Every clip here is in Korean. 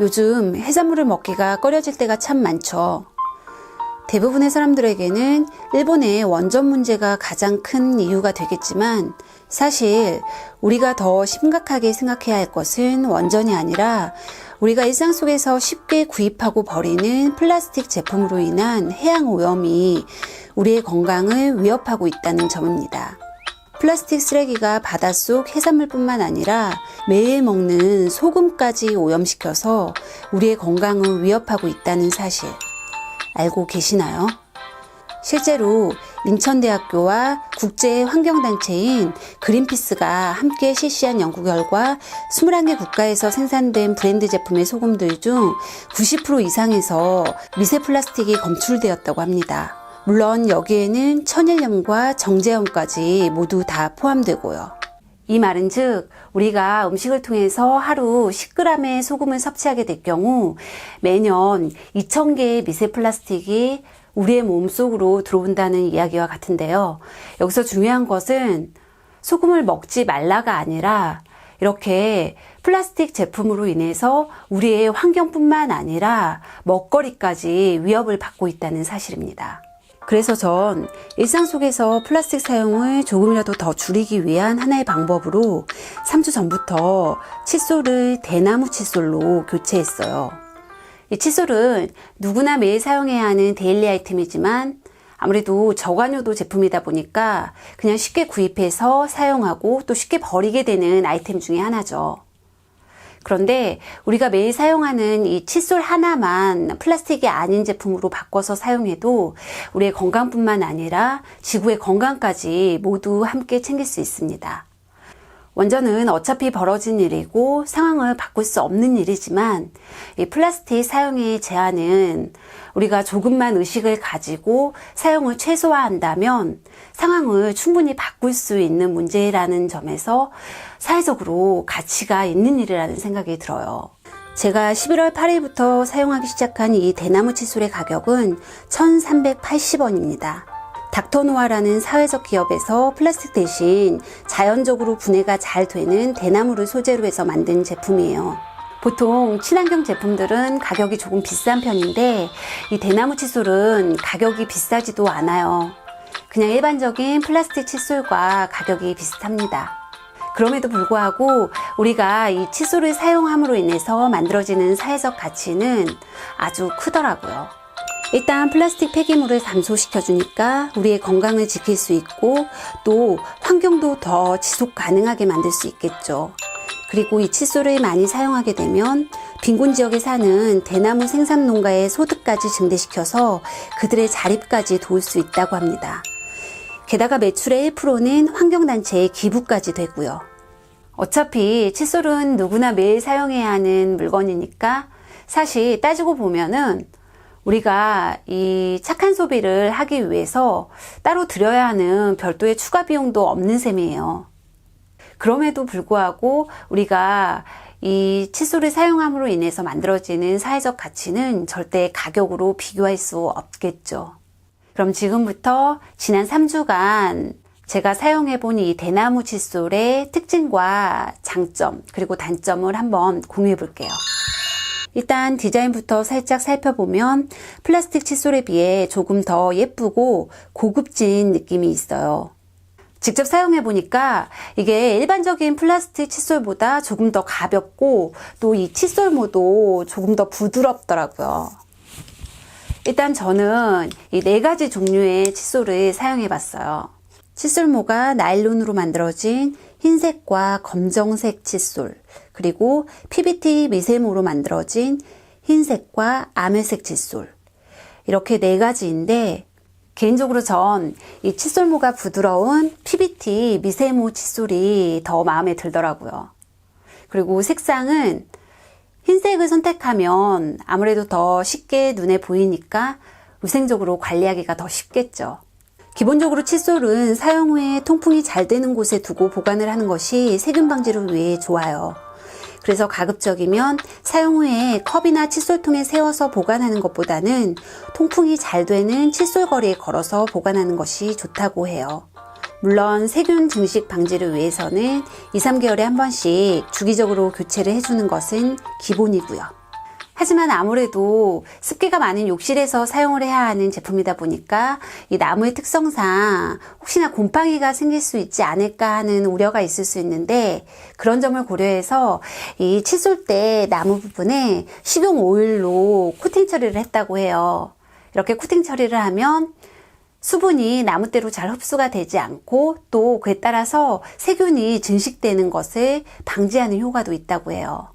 요즘 해산물을 먹기가 꺼려질 때가 참 많죠. 대부분의 사람들에게는 일본의 원전 문제가 가장 큰 이유가 되겠지만 사실 우리가 더 심각하게 생각해야 할 것은 원전이 아니라 우리가 일상 속에서 쉽게 구입하고 버리는 플라스틱 제품으로 인한 해양 오염이 우리의 건강을 위협하고 있다는 점입니다. 플라스틱 쓰레기가 바닷속 해산물뿐만 아니라 매일 먹는 소금까지 오염시켜서 우리의 건강을 위협하고 있다는 사실 알고 계시나요? 실제로 인천대학교와 국제 환경단체인 그린피스가 함께 실시한 연구 결과 21개 국가에서 생산된 브랜드 제품의 소금들 중 90% 이상에서 미세 플라스틱이 검출되었다고 합니다. 물론 여기에는 천일염과 정제염까지 모두 다 포함되고요. 이 말은 즉, 우리가 음식을 통해서 하루 10g의 소금을 섭취하게 될 경우 매년 2,000개의 미세 플라스틱이 우리의 몸 속으로 들어온다는 이야기와 같은데요. 여기서 중요한 것은 소금을 먹지 말라가 아니라 이렇게 플라스틱 제품으로 인해서 우리의 환경뿐만 아니라 먹거리까지 위협을 받고 있다는 사실입니다. 그래서 전 일상 속에서 플라스틱 사용을 조금이라도 더 줄이기 위한 하나의 방법으로 3주 전부터 칫솔을 대나무 칫솔로 교체했어요. 이 칫솔은 누구나 매일 사용해야 하는 데일리 아이템이지만 아무래도 저관여도 제품이다 보니까 그냥 쉽게 구입해서 사용하고 또 쉽게 버리게 되는 아이템 중에 하나죠. 그런데 우리가 매일 사용하는 이 칫솔 하나만 플라스틱이 아닌 제품으로 바꿔서 사용해도 우리의 건강뿐만 아니라 지구의 건강까지 모두 함께 챙길 수 있습니다. 원전은 어차피 벌어진 일이고 상황을 바꿀 수 없는 일이지만 이 플라스틱 사용의 제한은 우리가 조금만 의식을 가지고 사용을 최소화한다면 상황을 충분히 바꿀 수 있는 문제라는 점에서 사회적으로 가치가 있는 일이라는 생각이 들어요. 제가 11월 8일부터 사용하기 시작한 이 대나무 칫솔의 가격은 1,380원입니다. 닥터노아라는 사회적 기업에서 플라스틱 대신 자연적으로 분해가 잘 되는 대나무를 소재로 해서 만든 제품이에요. 보통 친환경 제품들은 가격이 조금 비싼 편인데 이 대나무 칫솔은 가격이 비싸지도 않아요. 그냥 일반적인 플라스틱 칫솔과 가격이 비슷합니다. 그럼에도 불구하고 우리가 이 칫솔을 사용함으로 인해서 만들어지는 사회적 가치는 아주 크더라고요. 일단 플라스틱 폐기물을 감소시켜 주니까 우리의 건강을 지킬 수 있고 또 환경도 더 지속 가능하게 만들 수 있겠죠. 그리고 이 칫솔을 많이 사용하게 되면 빈곤 지역에 사는 대나무 생산 농가의 소득까지 증대시켜서 그들의 자립까지 도울 수 있다고 합니다. 게다가 매출의 1%는 환경단체에 기부까지 되고요. 어차피 칫솔은 누구나 매일 사용해야 하는 물건이니까 사실 따지고 보면은 우리가 이 착한 소비를 하기 위해서 따로 들여야 하는 별도의 추가 비용도 없는 셈이에요. 그럼에도 불구하고 우리가 이 칫솔을 사용함으로 인해서 만들어지는 사회적 가치는 절대 가격으로 비교할 수 없겠죠. 그럼 지금부터 지난 3주간 제가 사용해 본 이 대나무 칫솔의 특징과 장점, 그리고 단점을 한번 공유해 볼게요. 일단 디자인부터 살짝 살펴보면 플라스틱 칫솔에 비해 조금 더 예쁘고 고급진 느낌이 있어요. 직접 사용해 보니까 이게 일반적인 플라스틱 칫솔보다 조금 더 가볍고 또 이 칫솔모도 조금 더 부드럽더라고요. 일단 저는 이 네 가지 종류의 칫솔을 사용해 봤어요. 칫솔모가 나일론으로 만들어진 흰색과 검정색 칫솔, 그리고 PBT 미세모로 만들어진 흰색과 아메색 칫솔. 이렇게 네 가지인데, 개인적으로 전 이 칫솔모가 부드러운 PBT 미세모 칫솔이 더 마음에 들더라고요. 그리고 색상은 흰색을 선택하면 아무래도 더 쉽게 눈에 보이니까 위생적으로 관리하기가 더 쉽겠죠. 기본적으로 칫솔은 사용 후에 통풍이 잘 되는 곳에 두고 보관을 하는 것이 세균 방지를 위해 좋아요. 그래서 가급적이면 사용 후에 컵이나 칫솔통에 세워서 보관하는 것보다는 통풍이 잘 되는 칫솔 거리에 걸어서 보관하는 것이 좋다고 해요. 물론 세균 증식 방지를 위해서는 2, 3개월에 한 번씩 주기적으로 교체를 해주는 것은 기본이고요. 하지만 아무래도 습기가 많은 욕실에서 사용을 해야 하는 제품이다 보니까 이 나무의 특성상 혹시나 곰팡이가 생길 수 있지 않을까 하는 우려가 있을 수 있는데 그런 점을 고려해서 이 칫솔 때 나무 부분에 식용 오일로 코팅 처리를 했다고 해요. 이렇게 코팅 처리를 하면 수분이 나무대로 잘 흡수가 되지 않고 또 그에 따라서 세균이 증식되는 것을 방지하는 효과도 있다고 해요.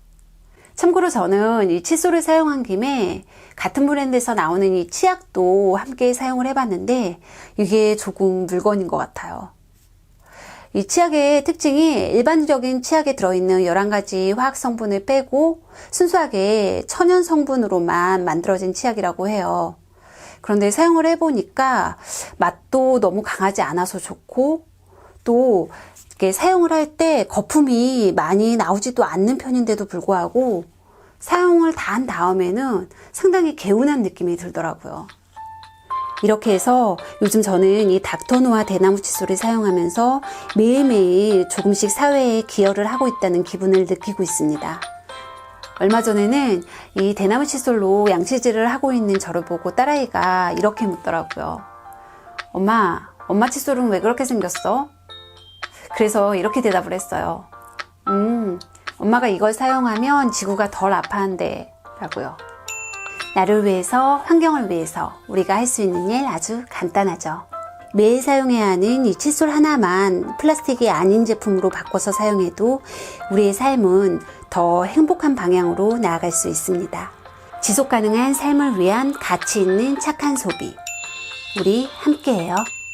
참고로 저는 이 칫솔을 사용한 김에 같은 브랜드에서 나오는 이 치약도 함께 사용을 해봤는데 이게 조금 물건인 것 같아요. 이 치약의 특징이 일반적인 치약에 들어있는 11가지 화학 성분을 빼고 순수하게 천연 성분으로만 만들어진 치약이라고 해요. 그런데 사용을 해보니까 맛도 너무 강하지 않아서 좋고 또 사용을 할 때 거품이 많이 나오지도 않는 편인데도 불구하고 사용을 다 한 다음에는 상당히 개운한 느낌이 들더라고요. 이렇게 해서 요즘 저는 이 닥터노아 대나무 칫솔을 사용하면서 매일매일 조금씩 사회에 기여를 하고 있다는 기분을 느끼고 있습니다. 얼마 전에는 이 대나무 칫솔로 양치질을 하고 있는 저를 보고 딸아이가 이렇게 묻더라고요. 엄마, 엄마 칫솔은 왜 그렇게 생겼어? 그래서 이렇게 대답을 했어요. 음, 엄마가 이걸 사용하면 지구가 덜 아파한대. 라고요. 나를 위해서, 환경을 위해서 우리가 할 수 있는 일 아주 간단하죠. 매일 사용해야 하는 이 칫솔 하나만 플라스틱이 아닌 제품으로 바꿔서 사용해도 우리의 삶은 더 행복한 방향으로 나아갈 수 있습니다. 지속 가능한 삶을 위한 가치 있는 착한 소비. 우리 함께해요.